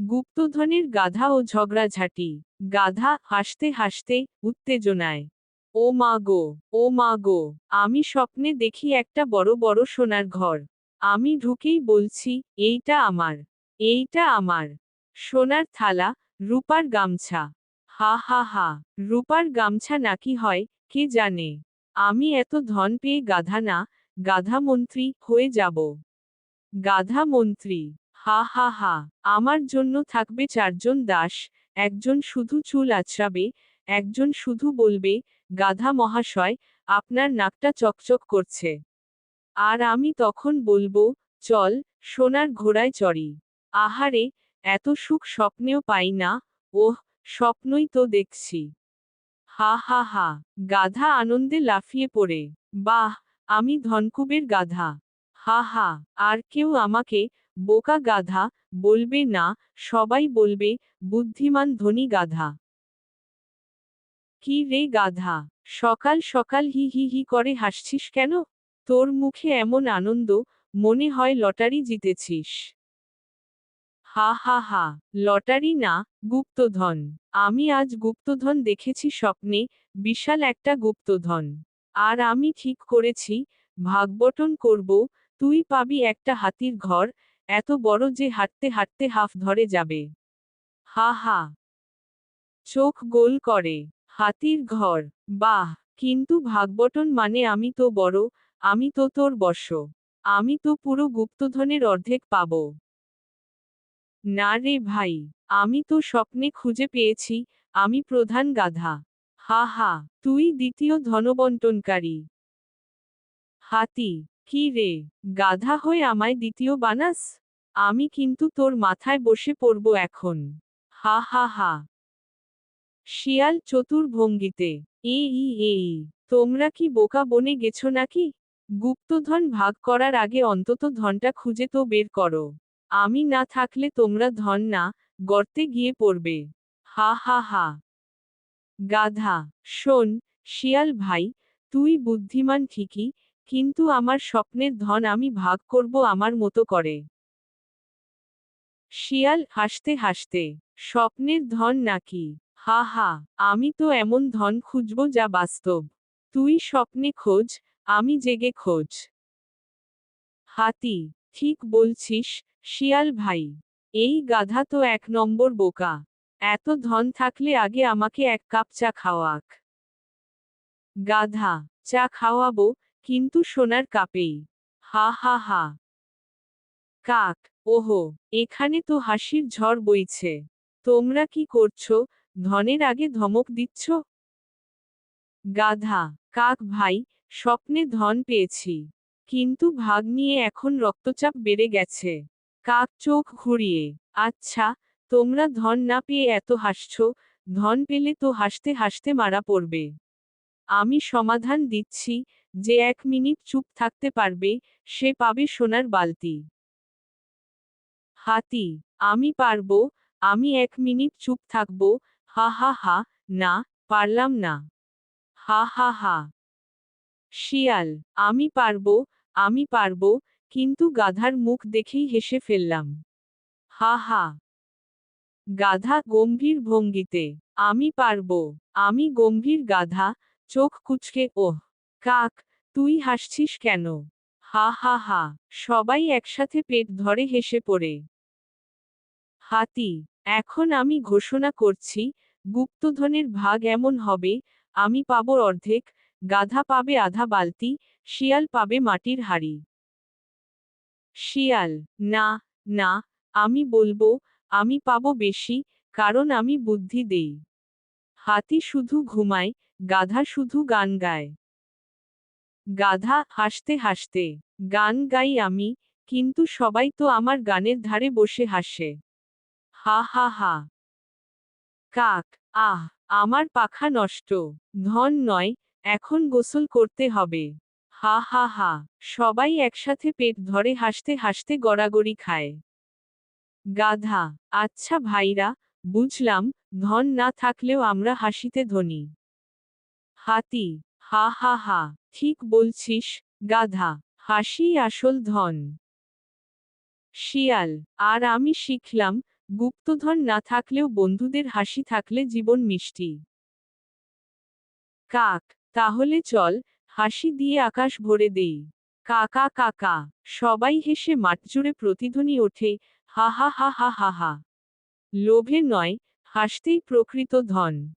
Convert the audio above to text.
গুপ্তধনের গাধা ও ঝগড়াঝাটি গাধা হাসতে হাসতে উত্তেজনায়, ও মা গো, ও মা গো, আমি স্বপ্নে দেখি একটা বড় বড় সোনার ঘর। আমি ঢুকেই বলছি, এইটা আমার এইটা আমার সোনার থালা, রূপার গামছা। হা হা হা, রূপার গামছা নাকি হয়, কে জানে? আমি এত ধন পেয়ে গাধা না, গাধা মন্ত্রী হয়ে যাব। গাধা মন্ত্রী হা হা হা, আমার জন্য থাকবে চারজন দাস, একজন শুধু চুল আছড়াবে, একজন শুধু বলবে, গাধা মহাশয়, আপনার নাকটা চকচক করছে। আর আমি তখন বলব, চল, সোনার ঘোড়ায় চড়ি। আহারে, এত সুখ স্বপ্নেও পাই না, ওহ, স্বপ্নই তো দেখছি। হা হা হা, গাধা আনন্দে লাফিয়ে পড়ে। বাহ, আমি ধনকুবের গাধা। হা হা, আর কেউ আমাকে বোকা গাধা বলবে না, সবাই বলবে, বুদ্ধিমান ধনী গাধা। কি রে গাধা, সকাল সকাল হি হি হি করে হাসছিস কেন? তোর মুখে এমন আনন্দ, মনে হয় লটারি জিতেছিস। হা হা হা, লটারি না, গুপ্তধন। আমি আজ গুপ্তধন দেখেছি স্বপ্নে, বিশাল একটা গুপ্তধন। আর আমি ঠিক করেছি, ভাগবটন করব তুই পাবি একটা হাতির ঘর, এত বড় যে হাঁটতে হাঁটতে হাফ ধরে যাবে। হা হা। চোখ গোল করে। হাতির ঘর। বাহ, কিন্তু ভাগবটন মানে আমি তো বড়, আমি তো তোর বশ আমি তো পুরো গুপ্তধনের অর্ধেক পাব। না রে ভাই, আমি তো স্বপ্নে খুঁজে পেয়েছি, আমি প্রধান গাধা। হা হা, তুই দ্বিতীয় ধনবন্টনকারী। হাতি। কি রে, গাধা হয়ে আমায় দ্বিতীয় বানাস? আমি কিন্তু তোর মাথায় বসে পড়ব এখন। হা হা হা। শিয়াল চতুর ভঙ্গিতে। এই এই তোমরা কি বোকা বনে গেছো নাকি? গুপ্তধন ভাগ করার আগে অন্তত ধনটা খুঁজে তো বের করো। আমি না থাকলে তোমরা ধন না, গর্তে গিয়ে পড়বে। হা হা হা। গাধা। শোন, শিয়াল ভাই, তুই বুদ্ধিমান ঠিকই কিন্তু আমার স্বপ্নের ধন আমি ভাগ করব আমার মতো করে। শিয়াল হাসতে হাসতে, স্বপ্নের ধন নাকি? হা হা, আমি তো এমন ধন খুঁজব যা বাস্তব। তুই স্বপ্নে খোঁজ, আমি জেগে খোঁজ। হাতি, ঠিক বলছিস, শিয়াল ভাই। এই গাধা তো এক নম্বর বোকা। এত ধন থাকলে আগে আমাকে এক কাপ চা খাওয়াক। গাধা, চা খাওয়াবো কিন্তু সোনার কাপেই। হা হা হা। কাক, ওহো, এখানে তো হাসির ঝড় বইছে। তোমরা কি করছ? ধনের আগে ধমক দিচ্ছ? গাধা, কাক ভাই, স্বপ্নে ধন পেয়েছি। কিন্তু ভাগ নিয়ে এখন রক্তচাপ বেড়ে গেছে। কাক চোখ ঘুরিয়ে আচ্ছা তোমরা ধন না পেয়ে এত হাসছ? ধন পেলে তো হাসতে হাসতে মারা পড়বে। আমি সমাধান দিচ্ছি যে এক মিনিট চুপ থাকতে পারবে, সে পাবে সোনার বালতি। হাতি, আমি পারব, আমি এক মিনিট চুপ থাকব, হা হা হা, না, পারলাম না। হা হা হা। শিয়াল, আমি পারব আমি পারব, কিন্তু গাধার মুখ দেখেই হেসে ফেললাম। হা হা। গাধা গম্ভীর ভঙ্গিতে, আমি পারব, আমি গম্ভীর গাধা, চোখ কুচকে, ওহ। কাক, তুই হাসছিস কেন? হা হা হা, সবাই একসাথে পেট ধরে হেসে পড়ে। হাতি, এখন আমি ঘোষণা করছি, গুপ্তধনের ভাগ এমন হবে, আমি পাব অর্ধেক, গাধা পাবে আধা বালতি, শিয়াল পাবে মাটির হাড়ি। শিয়াল, না না, আমি বলব, আমি পাব বেশি, কারণ আমি বুদ্ধি দেই। হাতি শুধু ঘুমায়, গাধা শুধু গান গায়। গাধা হাসতে হাসতে, গান গাই আমি, কিন্তু সবাই তো আমার গানের ধারে বসে হাসে। হা হা হা। কাক, আহ, আমার পাখা নষ্ট, ধন নয়, এখন গোসল করতে হবে। হা হা হা, সবাই একসাথে পেট ধরে হাসতে হাসতে গড়াগড়ি খায়। গাধা আচ্ছা ভাইরা, বুঝলাম, ধন না থাকলেও আমরা হাসিতে ধনী। হাতি হা হা হা, ঠিক বলছিস, গাধা, হাসি আসল ধন। শিয়াল, আর আমি শিখলাম, গুপ্তধন না থাকলেও বন্ধুদের হাসি থাকলে জীবন মিষ্টি। কাক, তাহলে চল, হাসি দিয়ে আকাশ ভরে দেই। কাকা কাকা, সবাই হেসে মাঠজুড়ে প্রতিধ্বনি ওঠে, হা হা হা হা হা হা। লোভে নয়, হাসতেই প্রকৃত ধন।